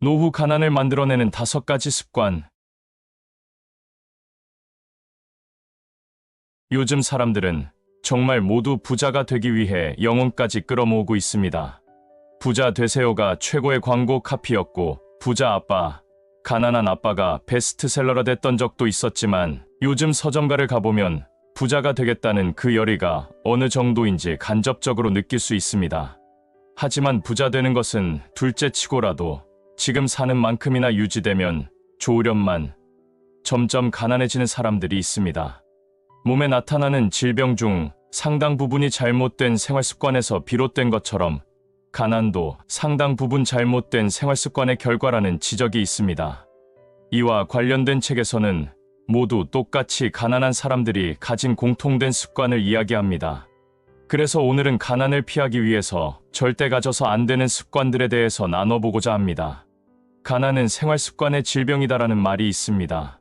노후 가난을 만들어내는 다섯 가지 습관. 요즘 사람들은 정말 모두 부자가 되기 위해 영혼까지 끌어모으고 있습니다. 부자 되세요가 최고의 광고 카피였고, 부자 아빠, 가난한 아빠가 베스트셀러가 됐던 적도 있었지만, 요즘 서점가를 가보면 부자가 되겠다는 그 열의가 어느 정도인지 간접적으로 느낄 수 있습니다. 하지만 부자 되는 것은 둘째 치고라도 지금 사는 만큼이나 유지되면 좋으련만 점점 가난해지는 사람들이 있습니다. 몸에 나타나는 질병 중 상당 부분이 잘못된 생활 습관에서 비롯된 것처럼 가난도 상당 부분 잘못된 생활 습관의 결과라는 지적이 있습니다. 이와 관련된 책에서는 모두 똑같이 가난한 사람들이 가진 공통된 습관을 이야기합니다. 그래서 오늘은 가난을 피하기 위해서 절대 가져서 안 되는 습관들에 대해서 나눠보고자 합니다. 가난은 생활 습관의 질병이다라는 말이 있습니다.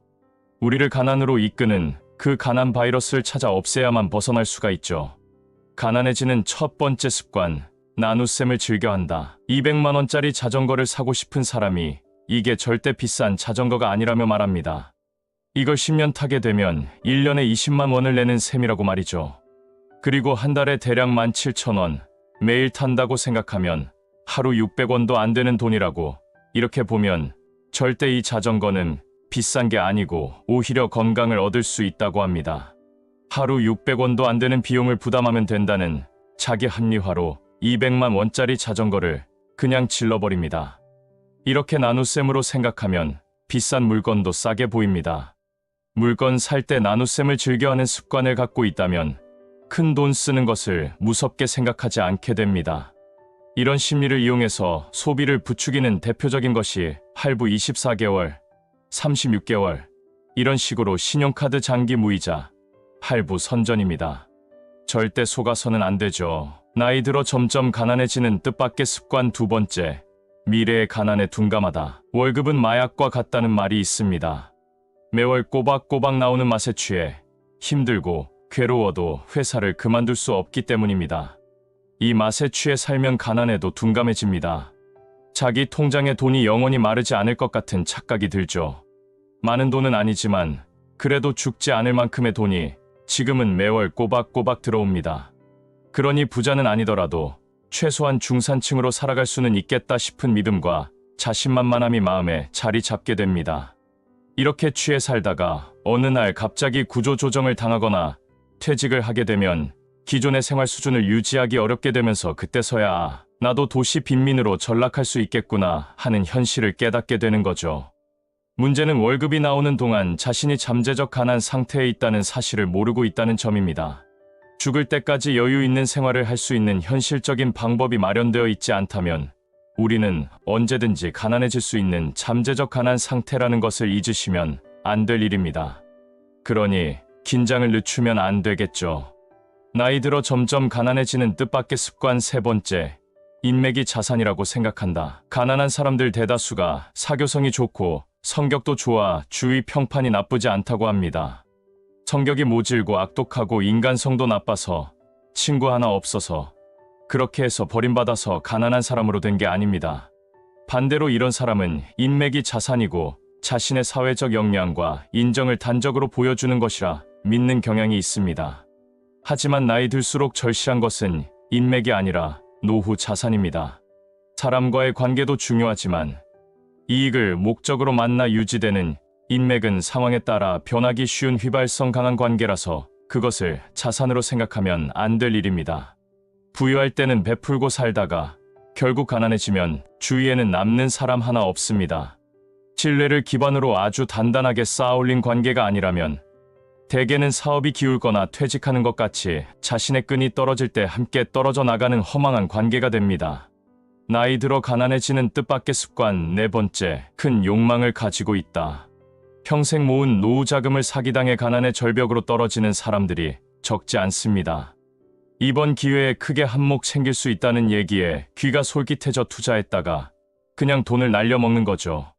우리를 가난으로 이끄는 그 가난 바이러스를 찾아 없애야만 벗어날 수가 있죠. 가난해지는 첫 번째 습관, 나눗셈을 즐겨 한다. 200만원짜리 자전거를 사고 싶은 사람이 이게 절대 비싼 자전거가 아니라며 말합니다. 이걸 10년 타게 되면 1년에 20만 원을 내는 셈이라고 말이죠. 그리고 한 달에 대략 17,000원, 매일 탄다고 생각하면 하루 600원도 안 되는 돈이라고 이렇게 보면 절대 이 자전거는 비싼 게 아니고 오히려 건강을 얻을 수 있다고 합니다. 하루 600원도 안 되는 비용을 부담하면 된다는 자기 합리화로 200만 원짜리 자전거를 그냥 질러버립니다. 이렇게 나눗셈으로 생각하면 비싼 물건도 싸게 보입니다. 물건 살 때 나눗셈을 즐겨하는 습관을 갖고 있다면 큰 돈 쓰는 것을 무섭게 생각하지 않게 됩니다. 이런 심리를 이용해서 소비를 부추기는 대표적인 것이 할부 24개월, 36개월, 이런 식으로 신용카드 장기 무이자, 할부 선전입니다. 절대 속아서는 안 되죠. 나이 들어 점점 가난해지는 뜻밖의 습관 두 번째, 미래의 가난에 둔감하다. 월급은 마약과 같다는 말이 있습니다. 매월 꼬박꼬박 나오는 맛에 취해 힘들고 괴로워도 회사를 그만둘 수 없기 때문입니다. 이 맛에 취해 살면 가난해도 둔감해집니다. 자기 통장에 돈이 영원히 마르지 않을 것 같은 착각이 들죠. 많은 돈은 아니지만 그래도 죽지 않을 만큼의 돈이 지금은 매월 꼬박꼬박 들어옵니다. 그러니 부자는 아니더라도 최소한 중산층으로 살아갈 수는 있겠다 싶은 믿음과 자신만만함이 마음에 자리 잡게 됩니다. 이렇게 취해 살다가 어느 날 갑자기 구조조정을 당하거나 퇴직을 하게 되면 기존의 생활 수준을 유지하기 어렵게 되면서 그때서야 아, 나도 도시 빈민으로 전락할 수 있겠구나 하는 현실을 깨닫게 되는 거죠. 문제는 월급이 나오는 동안 자신이 잠재적 가난 상태에 있다는 사실을 모르고 있다는 점입니다. 죽을 때까지 여유 있는 생활을 할 수 있는 현실적인 방법이 마련되어 있지 않다면 우리는 언제든지 가난해질 수 있는 잠재적 가난 상태라는 것을 잊으시면 안 될 일입니다. 그러니 긴장을 늦추면 안 되겠죠. 나이 들어 점점 가난해지는 뜻밖의 습관 세 번째, 인맥이 자산이라고 생각한다. 가난한 사람들 대다수가 사교성이 좋고 성격도 좋아 주위 평판이 나쁘지 않다고 합니다. 성격이 모질고 악독하고 인간성도 나빠서 친구 하나 없어서 그렇게 해서 버림받아서 가난한 사람으로 된 게 아닙니다. 반대로 이런 사람은 인맥이 자산이고 자신의 사회적 역량과 인정을 단적으로 보여주는 것이라 믿는 경향이 있습니다. 하지만 나이 들수록 절실한 것은 인맥이 아니라 노후 자산입니다. 사람과의 관계도 중요하지만 이익을 목적으로 만나 유지되는 인맥은 상황에 따라 변하기 쉬운 휘발성 강한 관계라서 그것을 자산으로 생각하면 안 될 일입니다. 부유할 때는 베풀고 살다가 결국 가난해지면 주위에는 남는 사람 하나 없습니다. 신뢰를 기반으로 아주 단단하게 쌓아올린 관계가 아니라면 대개는 사업이 기울거나 퇴직하는 것 같이 자신의 끈이 떨어질 때 함께 떨어져 나가는 허망한 관계가 됩니다. 나이 들어 가난해지는 뜻밖의 습관 네 번째, 큰 욕망을 가지고 있다. 평생 모은 노후 자금을 사기당해 가난의 절벽으로 떨어지는 사람들이 적지 않습니다. 이번 기회에 크게 한몫 챙길 수 있다는 얘기에 귀가 솔깃해져 투자했다가 그냥 돈을 날려먹는 거죠.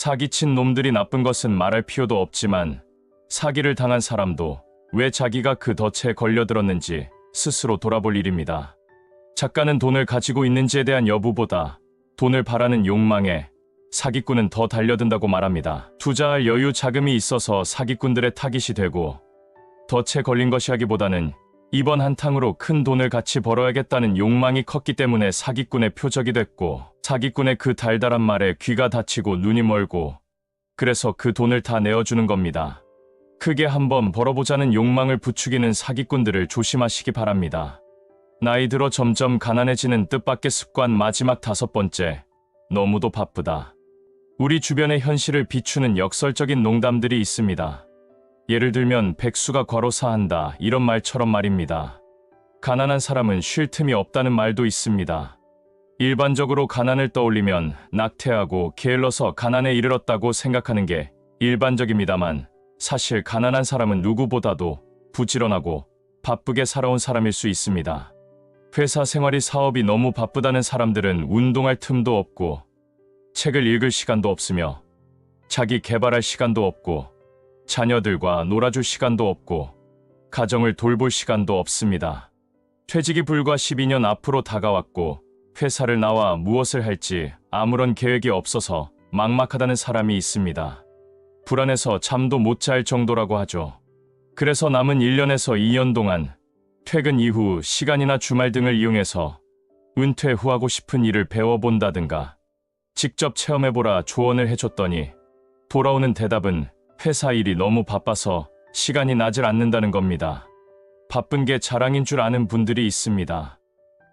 사기친 놈들이 나쁜 것은 말할 필요도 없지만 사기를 당한 사람도 왜 자기가 그 덫에 걸려들었는지 스스로 돌아볼 일입니다. 작가는 돈을 가지고 있는지에 대한 여부보다 돈을 바라는 욕망에 사기꾼은 더 달려든다고 말합니다. 투자할 여유 자금이 있어서 사기꾼들의 타깃이 되고 덫에 걸린 것이 하기보다는 이번 한탕으로 큰 돈을 같이 벌어야겠다는 욕망이 컸기 때문에 사기꾼의 표적이 됐고 사기꾼의 그 달달한 말에 귀가 다치고 눈이 멀고 그래서 그 돈을 다 내어주는 겁니다. 크게 한번 벌어보자는 욕망을 부추기는 사기꾼들을 조심하시기 바랍니다. 나이 들어 점점 가난해지는 뜻밖의 습관 마지막 다섯 번째. 너무도 바쁘다. 우리 주변의 현실을 비추는 역설적인 농담들이 있습니다. 예를 들면 백수가 과로사한다 이런 말처럼 말입니다. 가난한 사람은 쉴 틈이 없다는 말도 있습니다. 일반적으로 가난을 떠올리면 낙태하고 게을러서 가난에 이르렀다고 생각하는 게 일반적입니다만 사실 가난한 사람은 누구보다도 부지런하고 바쁘게 살아온 사람일 수 있습니다. 회사 생활이 사업이 너무 바쁘다는 사람들은 운동할 틈도 없고 책을 읽을 시간도 없으며 자기 개발할 시간도 없고 자녀들과 놀아줄 시간도 없고 가정을 돌볼 시간도 없습니다. 퇴직이 불과 12년 앞으로 다가왔고 회사를 나와 무엇을 할지 아무런 계획이 없어서 막막하다는 사람이 있습니다. 불안해서 잠도 못 잘 정도라고 하죠. 그래서 남은 1년에서 2년 동안 퇴근 이후 시간이나 주말 등을 이용해서 은퇴 후 하고 싶은 일을 배워본다든가 직접 체험해보라 조언을 해줬더니 돌아오는 대답은 회사 일이 너무 바빠서 시간이 나질 않는다는 겁니다. 바쁜 게 자랑인 줄 아는 분들이 있습니다.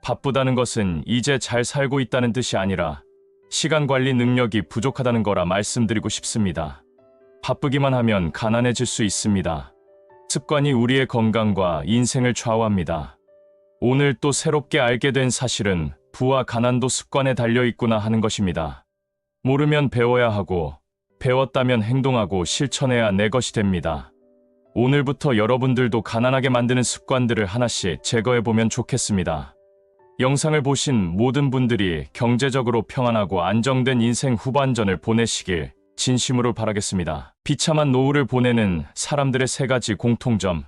바쁘다는 것은 이제 잘 살고 있다는 뜻이 아니라 시간 관리 능력이 부족하다는 거라 말씀드리고 싶습니다. 바쁘기만 하면 가난해질 수 있습니다. 습관이 우리의 건강과 인생을 좌우합니다. 오늘 또 새롭게 알게 된 사실은 부와 가난도 습관에 달려 있구나 하는 것입니다. 모르면 배워야 하고 배웠다면 행동하고 실천해야 내 것이 됩니다. 오늘부터 여러분들도 가난하게 만드는 습관들을 하나씩 제거해 보면 좋겠습니다. 영상을 보신 모든 분들이 경제적으로 평안하고 안정된 인생 후반전을 보내시길 진심으로 바라겠습니다. 비참한 노후를 보내는 사람들의 세 가지 공통점.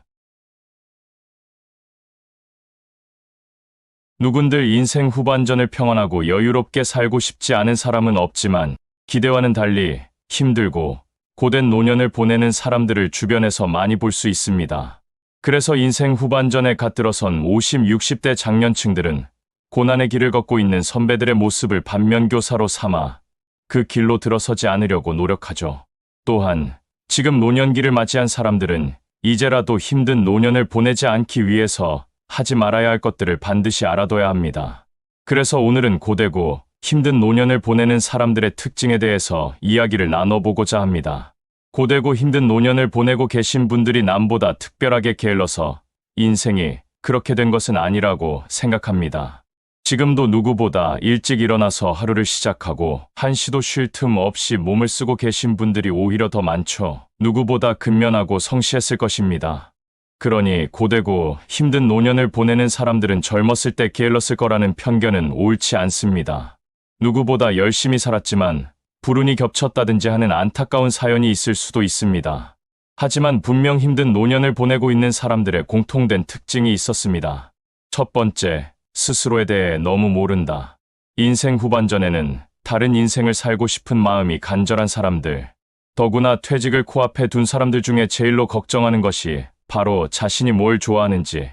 누군들 인생 후반전을 평안하고 여유롭게 살고 싶지 않은 사람은 없지만 기대와는 달리 힘들고 고된 노년을 보내는 사람들을 주변에서 많이 볼 수 있습니다. 그래서 인생 후반전에 갓들어선 50, 60대 장년층들은 고난의 길을 걷고 있는 선배들의 모습을 반면교사로 삼아 그 길로 들어서지 않으려고 노력하죠. 또한 지금 노년기를 맞이한 사람들은 이제라도 힘든 노년을 보내지 않기 위해서 하지 말아야 할 것들을 반드시 알아둬야 합니다. 그래서 오늘은 고되고 힘든 노년을 보내는 사람들의 특징에 대해서 이야기를 나눠보고자 합니다. 고되고 힘든 노년을 보내고 계신 분들이 남보다 특별하게 게을러서 인생이 그렇게 된 것은 아니라고 생각합니다. 지금도 누구보다 일찍 일어나서 하루를 시작하고 한시도 쉴 틈 없이 몸을 쓰고 계신 분들이 오히려 더 많죠. 누구보다 근면하고 성실했을 것입니다. 그러니 고되고 힘든 노년을 보내는 사람들은 젊었을 때 게을렀을 거라는 편견은 옳지 않습니다. 누구보다 열심히 살았지만 불운이 겹쳤다든지 하는 안타까운 사연이 있을 수도 있습니다. 하지만 분명 힘든 노년을 보내고 있는 사람들의 공통된 특징이 있었습니다. 첫 번째, 스스로에 대해 너무 모른다. 인생 후반전에는 다른 인생을 살고 싶은 마음이 간절한 사람들, 더구나 퇴직을 코앞에 둔 사람들 중에 제일로 걱정하는 것이 바로 자신이 뭘 좋아하는지,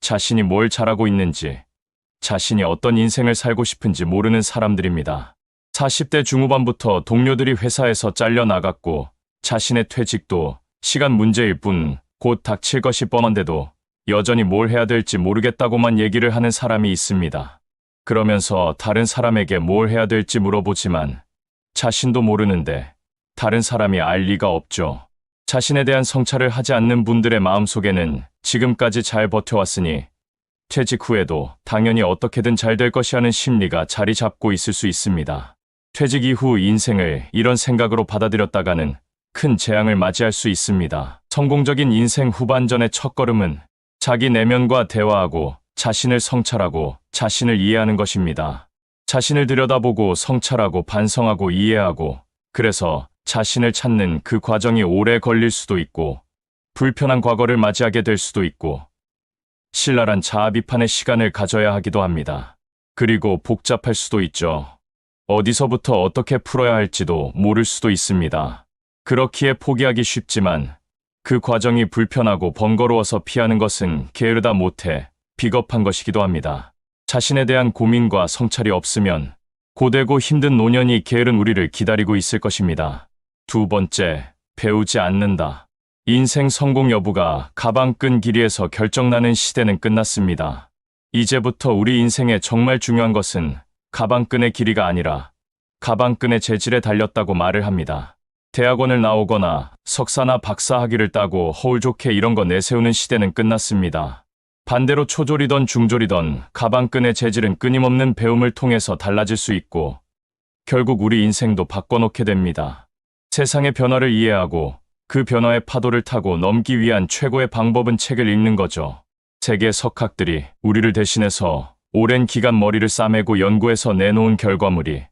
자신이 뭘 잘하고 있는지, 자신이 어떤 인생을 살고 싶은지 모르는 사람들입니다. 40대 중후반부터 동료들이 회사에서 잘려 나갔고 자신의 퇴직도 시간 문제일 뿐 곧 닥칠 것이 뻔한데도 여전히 뭘 해야 될지 모르겠다고만 얘기를 하는 사람이 있습니다. 그러면서 다른 사람에게 뭘 해야 될지 물어보지만 자신도 모르는데 다른 사람이 알 리가 없죠. 자신에 대한 성찰을 하지 않는 분들의 마음속에는 지금까지 잘 버텨왔으니 퇴직 후에도 당연히 어떻게든 잘 될 것이라는 심리가 자리 잡고 있을 수 있습니다. 퇴직 이후 인생을 이런 생각으로 받아들였다가는 큰 재앙을 맞이할 수 있습니다. 성공적인 인생 후반전의 첫걸음은 자기 내면과 대화하고 자신을 성찰하고 자신을 이해하는 것입니다. 자신을 들여다보고 성찰하고 반성하고 이해하고 그래서 자신을 찾는 그 과정이 오래 걸릴 수도 있고 불편한 과거를 맞이하게 될 수도 있고 신랄한 자아 비판의 시간을 가져야 하기도 합니다. 그리고 복잡할 수도 있죠. 어디서부터 어떻게 풀어야 할지도 모를 수도 있습니다. 그렇기에 포기하기 쉽지만 그 과정이 불편하고 번거로워서 피하는 것은 게으르다 못해 비겁한 것이기도 합니다. 자신에 대한 고민과 성찰이 없으면 고되고 힘든 노년이 게으른 우리를 기다리고 있을 것입니다. 두 번째, 배우지 않는다. 인생 성공 여부가 가방끈 길이에서 결정나는 시대는 끝났습니다. 이제부터 우리 인생에 정말 중요한 것은 가방끈의 길이가 아니라 가방끈의 재질에 달렸다고 말을 합니다. 대학원을 나오거나 석사나 박사 학위를 따고 허울 좋게 이런 거 내세우는 시대는 끝났습니다. 반대로 초졸이던 중졸이던 가방끈의 재질은 끊임없는 배움을 통해서 달라질 수 있고 결국 우리 인생도 바꿔놓게 됩니다. 세상의 변화를 이해하고 그 변화의 파도를 타고 넘기 위한 최고의 방법은 책을 읽는 거죠. 세계 석학들이 우리를 대신해서 오랜 기간 머리를 싸매고 연구해서 내놓은 결과물이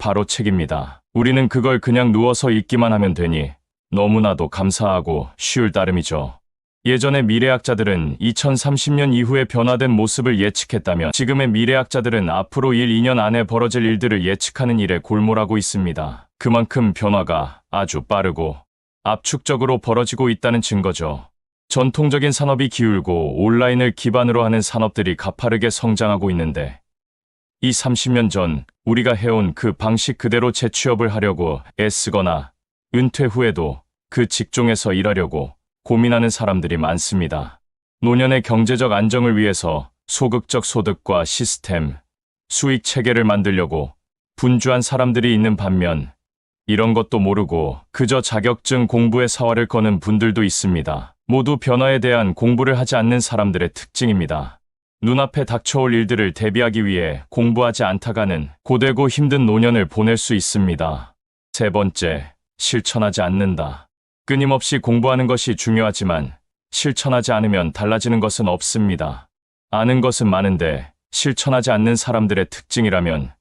바로 책입니다. 우리는 그걸 그냥 누워서 읽기만 하면 되니 너무나도 감사하고 쉬울 따름이죠. 예전의 미래학자들은 2030년 이후에 변화된 모습을 예측했다면 지금의 미래학자들은 앞으로 1, 2년 안에 벌어질 일들을 예측하는 일에 골몰하고 있습니다. 그만큼 변화가 아주 빠르고 압축적으로 벌어지고 있다는 증거죠. 전통적인 산업이 기울고 온라인을 기반으로 하는 산업들이 가파르게 성장하고 있는데 이 30년 전 우리가 해온 그 방식 그대로 재취업을 하려고 애쓰거나 은퇴 후에도 그 직종에서 일하려고 고민하는 사람들이 많습니다. 노년의 경제적 안정을 위해서 소극적 소득과 시스템, 수익 체계를 만들려고 분주한 사람들이 있는 반면 이런 것도 모르고 그저 자격증 공부에 사활을 거는 분들도 있습니다. 모두 변화에 대한 공부를 하지 않는 사람들의 특징입니다. 눈앞에 닥쳐올 일들을 대비하기 위해 공부하지 않다가는 고되고 힘든 노년을 보낼 수 있습니다. 세 번째, 실천하지 않는다. 끊임없이 공부하는 것이 중요하지만 실천하지 않으면 달라지는 것은 없습니다. 아는 것은 많은데 실천하지 않는 사람들의 특징이라면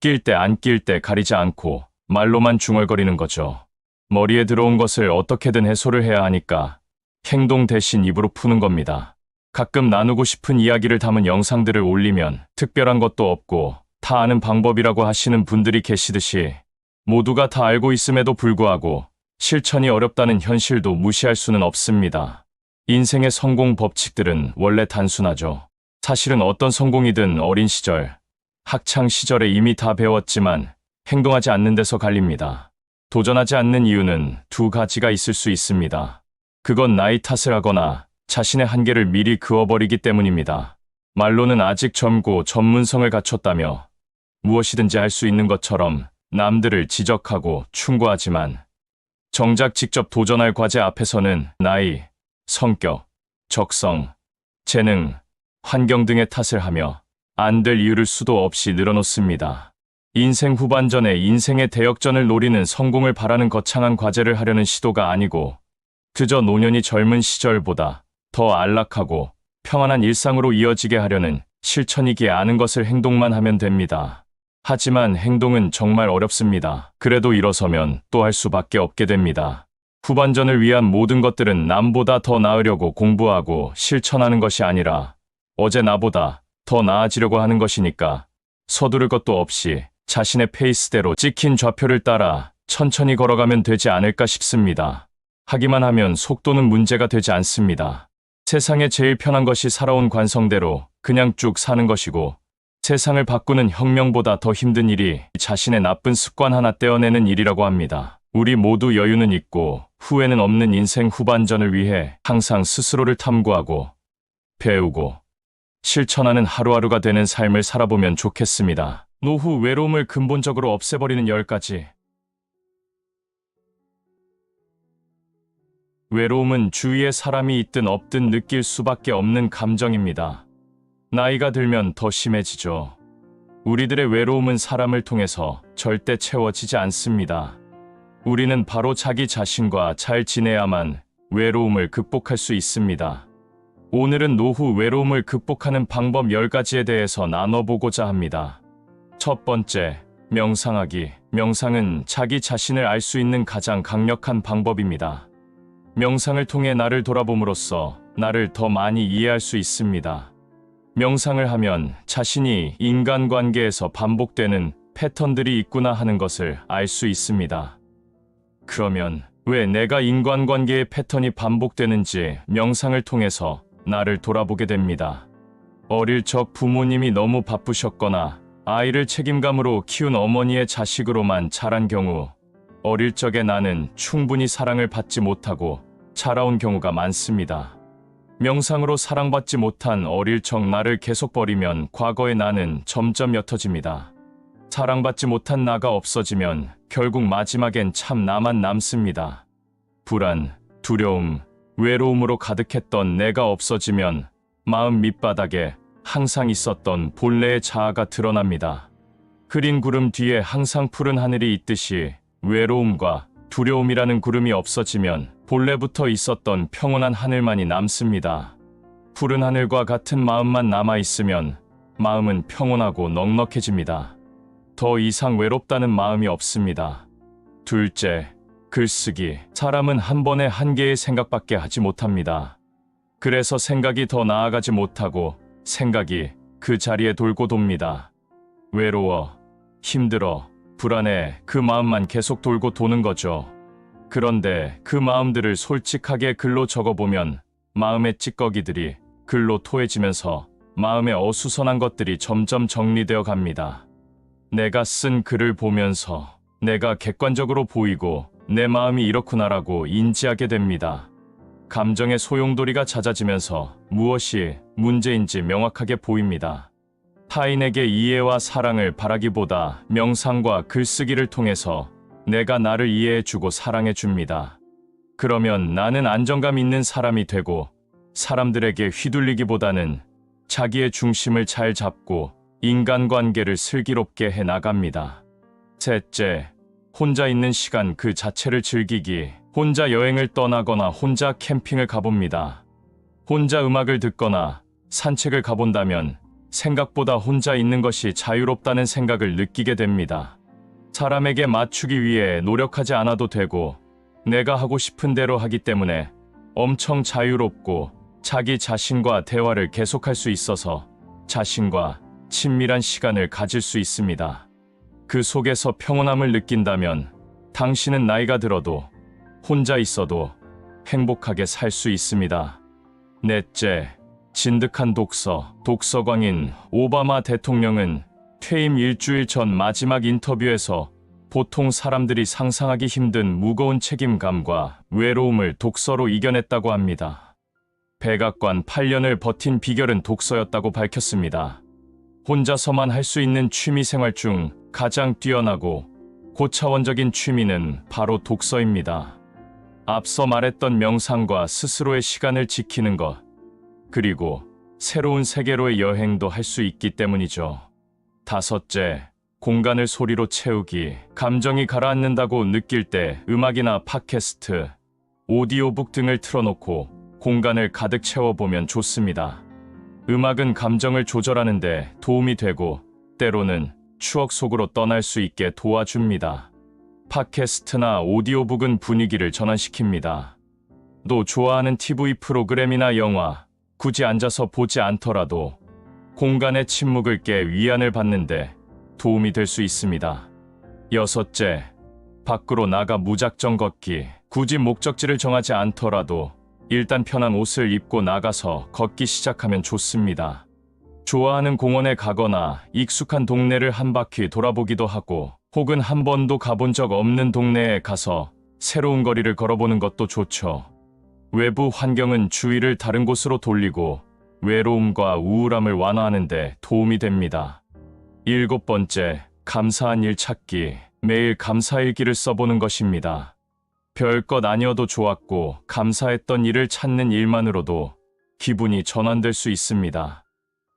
낄 때 안 낄 때 가리지 않고 말로만 중얼거리는 거죠. 머리에 들어온 것을 어떻게든 해소를 해야 하니까 행동 대신 입으로 푸는 겁니다. 가끔 나누고 싶은 이야기를 담은 영상들을 올리면 특별한 것도 없고 다 아는 방법이라고 하시는 분들이 계시듯이 모두가 다 알고 있음에도 불구하고 실천이 어렵다는 현실도 무시할 수는 없습니다. 인생의 성공 법칙들은 원래 단순하죠. 사실은 어떤 성공이든 어린 시절, 학창 시절에 이미 다 배웠지만 행동하지 않는 데서 갈립니다. 도전하지 않는 이유는 두 가지가 있을 수 있습니다. 그건 나이 탓을 하거나 자신의 한계를 미리 그어버리기 때문입니다. 말로는 아직 젊고 전문성을 갖췄다며 무엇이든지 할 수 있는 것처럼 남들을 지적하고 충고하지만 정작 직접 도전할 과제 앞에서는 나이, 성격, 적성, 재능, 환경 등의 탓을 하며 안 될 이유를 수도 없이 늘어놓습니다. 인생 후반전에 인생의 대역전을 노리는 성공을 바라는 거창한 과제를 하려는 시도가 아니고 그저 노년이 젊은 시절보다 더 안락하고 평안한 일상으로 이어지게 하려는 실천이기에 아는 것을 행동만 하면 됩니다. 하지만 행동은 정말 어렵습니다. 그래도 일어서면 또 할 수밖에 없게 됩니다. 후반전을 위한 모든 것들은 남보다 더 나으려고 공부하고 실천하는 것이 아니라 어제 나보다 더 나아지려고 하는 것이니까 서두를 것도 없이 자신의 페이스대로 찍힌 좌표를 따라 천천히 걸어가면 되지 않을까 싶습니다. 하기만 하면 속도는 문제가 되지 않습니다. 세상에 제일 편한 것이 살아온 관성대로 그냥 쭉 사는 것이고 세상을 바꾸는 혁명보다 더 힘든 일이 자신의 나쁜 습관 하나 떼어내는 일이라고 합니다. 우리 모두 여유는 있고 후회는 없는 인생 후반전을 위해 항상 스스로를 탐구하고 배우고 실천하는 하루하루가 되는 삶을 살아보면 좋겠습니다. 노후 외로움을 근본적으로 없애버리는 10가지. 외로움은 주위에 사람이 있든 없든 느낄 수밖에 없는 감정입니다. 나이가 들면 더 심해지죠. 우리들의 외로움은 사람을 통해서 절대 채워지지 않습니다. 우리는 바로 자기 자신과 잘 지내야만 외로움을 극복할 수 있습니다. 오늘은 노후 외로움을 극복하는 방법 10가지에 대해서 나눠보고자 합니다. 첫 번째, 명상하기. 명상은 자기 자신을 알 수 있는 가장 강력한 방법입니다. 명상을 통해 나를 돌아봄으로써 나를 더 많이 이해할 수 있습니다. 명상을 하면 자신이 인간관계에서 반복되는 패턴들이 있구나 하는 것을 알 수 있습니다. 그러면 왜 내가 인간관계의 패턴이 반복되는지 명상을 통해서 나를 돌아보게 됩니다. 어릴 적 부모님이 너무 바쁘셨거나 아이를 책임감으로 키운 어머니의 자식으로만 자란 경우 어릴 적에 나는 충분히 사랑을 받지 못하고 자라온 경우가 많습니다. 명상으로 사랑받지 못한 어릴 적 나를 계속 버리면 과거의 나는 점점 옅어집니다. 사랑받지 못한 나가 없어지면 결국 마지막엔 참 나만 남습니다. 불안, 두려움, 외로움으로 가득했던 내가 없어지면 마음 밑바닥에 항상 있었던 본래의 자아가 드러납니다. 흐린 구름 뒤에 항상 푸른 하늘이 있듯이 외로움과 두려움이라는 구름이 없어지면 본래부터 있었던 평온한 하늘만이 남습니다. 푸른 하늘과 같은 마음만 남아있으면 마음은 평온하고 넉넉해집니다. 더 이상 외롭다는 마음이 없습니다. 둘째, 글쓰기. 사람은 한 번에 한 개의 생각밖에 하지 못합니다. 그래서 생각이 더 나아가지 못하고 생각이 그 자리에 돌고 돕니다. 외로워, 힘들어, 불안해 그 마음만 계속 돌고 도는 거죠. 그런데 그 마음들을 솔직하게 글로 적어보면 마음의 찌꺼기들이 글로 토해지면서 마음에 어수선한 것들이 점점 정리되어 갑니다. 내가 쓴 글을 보면서 내가 객관적으로 보이고 내 마음이 이렇구나라고 인지하게 됩니다. 감정의 소용돌이가 잦아지면서 무엇이 문제인지 명확하게 보입니다. 타인에게 이해와 사랑을 바라기보다 명상과 글쓰기를 통해서 내가 나를 이해해주고 사랑해줍니다. 그러면 나는 안정감 있는 사람이 되고 사람들에게 휘둘리기보다는 자기의 중심을 잘 잡고 인간관계를 슬기롭게 해 나갑니다. 셋째, 혼자 있는 시간 그 자체를 즐기기. 혼자 여행을 떠나거나 혼자 캠핑을 가봅니다. 혼자 음악을 듣거나 산책을 가본다면 생각보다 혼자 있는 것이 자유롭다는 생각을 느끼게 됩니다. 사람에게 맞추기 위해 노력하지 않아도 되고 내가 하고 싶은 대로 하기 때문에 엄청 자유롭고 자기 자신과 대화를 계속할 수 있어서 자신과 친밀한 시간을 가질 수 있습니다. 그 속에서 평온함을 느낀다면 당신은 나이가 들어도 혼자 있어도 행복하게 살 수 있습니다. 넷째, 진득한 독서, 독서광인 오바마 대통령은 퇴임 일주일 전 마지막 인터뷰에서 보통 사람들이 상상하기 힘든 무거운 책임감과 외로움을 독서로 이겨냈다고 합니다. 백악관 8년을 버틴 비결은 독서였다고 밝혔습니다. 혼자서만 할 수 있는 취미 생활 중 가장 뛰어나고 고차원적인 취미는 바로 독서입니다. 앞서 말했던 명상과 스스로의 시간을 지키는 것, 그리고 새로운 세계로의 여행도 할 수 있기 때문이죠. 다섯째, 공간을 소리로 채우기. 감정이 가라앉는다고 느낄 때 음악이나 팟캐스트, 오디오북 등을 틀어놓고 공간을 가득 채워보면 좋습니다. 음악은 감정을 조절하는데 도움이 되고 때로는 추억 속으로 떠날 수 있게 도와줍니다. 팟캐스트나 오디오북은 분위기를 전환시킵니다. 또 좋아하는 TV 프로그램이나 영화, 굳이 앉아서 보지 않더라도 공간의 침묵을 깨 위안을 받는데 도움이 될 수 있습니다. 여섯째, 밖으로 나가 무작정 걷기. 굳이 목적지를 정하지 않더라도 일단 편한 옷을 입고 나가서 걷기 시작하면 좋습니다. 좋아하는 공원에 가거나 익숙한 동네를 한 바퀴 돌아보기도 하고 혹은 한 번도 가본 적 없는 동네에 가서 새로운 거리를 걸어보는 것도 좋죠. 외부 환경은 주의를 다른 곳으로 돌리고 외로움과 우울함을 완화하는데 도움이 됩니다. 일곱 번째, 감사한 일 찾기. 매일 감사일기를 써보는 것입니다. 별것 아니어도 좋았고 감사했던 일을 찾는 일만으로도 기분이 전환될 수 있습니다.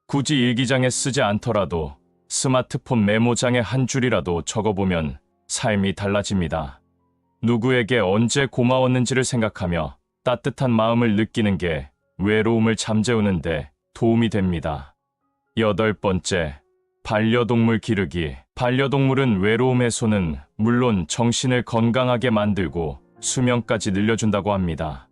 굳이 일기장에 쓰지 않더라도 스마트폰 메모장에 한 줄이라도 적어보면 삶이 달라집니다. 누구에게 언제 고마웠는지를 생각하며 따뜻한 마음을 느끼는 게 외로움을 잠재우는데 도움이 됩니다. 여덟 번째, 반려동물 기르기. 반려동물은 외로움 해소는 물론 정신을 건강하게 만들고 수명까지 늘려준다고 합니다.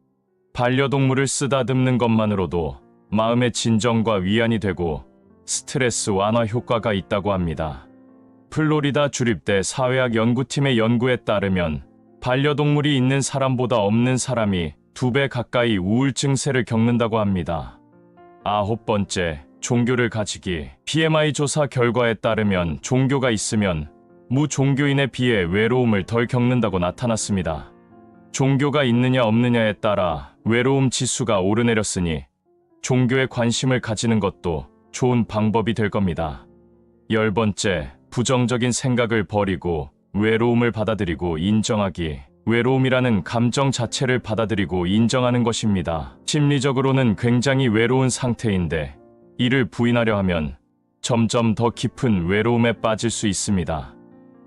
반려동물을 쓰다듬는 것만으로도 마음의 진정과 위안이 되고 스트레스 완화 효과가 있다고 합니다. 플로리다 주립대 사회학 연구팀의 연구에 따르면 반려동물이 있는 사람보다 없는 사람이 두 배 가까이 우울증세를 겪는다고 합니다. 아홉 번째, 종교를 가지기. BMI 조사 결과에 따르면 종교가 있으면 무종교인에 비해 외로움을 덜 겪는다고 나타났습니다. 종교가 있느냐 없느냐에 따라 외로움 지수가 오르내렸으니 종교에 관심을 가지는 것도 좋은 방법이 될 겁니다. 열 번째, 부정적인 생각을 버리고 외로움을 받아들이고 인정하기. 외로움이라는 감정 자체를 받아들이고 인정하는 것입니다. 심리적으로는 굉장히 외로운 상태인데 이를 부인하려 하면 점점 더 깊은 외로움에 빠질 수 있습니다.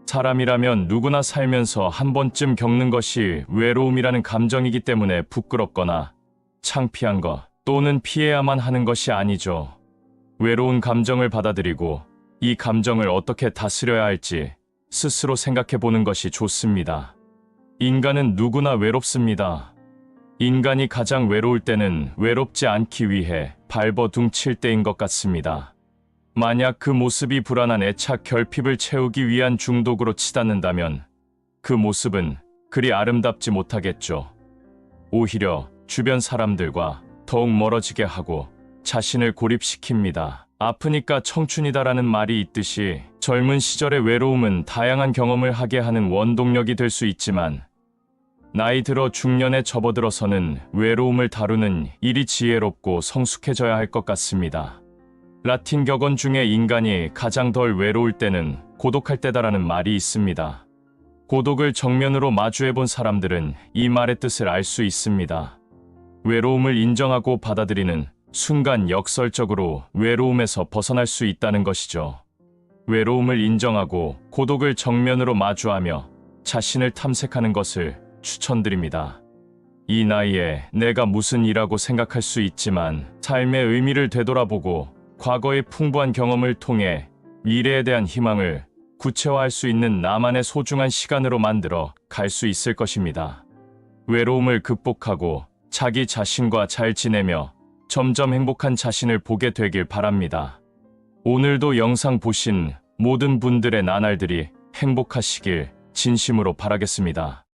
사람이라면 누구나 살면서 한 번쯤 겪는 것이 외로움이라는 감정이기 때문에 부끄럽거나 창피한 것 또는 피해야만 하는 것이 아니죠. 외로운 감정을 받아들이고 이 감정을 어떻게 다스려야 할지 스스로 생각해 보는 것이 좋습니다. 인간은 누구나 외롭습니다. 인간이 가장 외로울 때는 외롭지 않기 위해 발버둥칠 때인 것 같습니다. 만약 그 모습이 불안한 애착 결핍을 채우기 위한 중독으로 치닫는다면 그 모습은 그리 아름답지 못하겠죠. 오히려 주변 사람들과 더욱 멀어지게 하고 자신을 고립시킵니다. 아프니까 청춘이다라는 말이 있듯이 젊은 시절의 외로움은 다양한 경험을 하게 하는 원동력이 될 수 있지만 나이 들어 중년에 접어들어서는 외로움을 다루는 일이 지혜롭고 성숙해져야 할 것 같습니다. 라틴 격언 중에 인간이 가장 덜 외로울 때는 고독할 때다라는 말이 있습니다. 고독을 정면으로 마주해 본 사람들은 이 말의 뜻을 알 수 있습니다. 외로움을 인정하고 받아들이는 순간 역설적으로 외로움에서 벗어날 수 있다는 것이죠. 외로움을 인정하고 고독을 정면으로 마주하며 자신을 탐색하는 것을 추천드립니다. 이 나이에 내가 무슨 일하고 생각할 수 있지만 삶의 의미를 되돌아보고 과거의 풍부한 경험을 통해 미래에 대한 희망을 구체화할 수 있는 나만의 소중한 시간으로 만들어 갈 수 있을 것입니다. 외로움을 극복하고 자기 자신과 잘 지내며 점점 행복한 자신을 보게 되길 바랍니다. 오늘도 영상 보신 모든 분들의 나날들이 행복하시길 진심으로 바라겠습니다.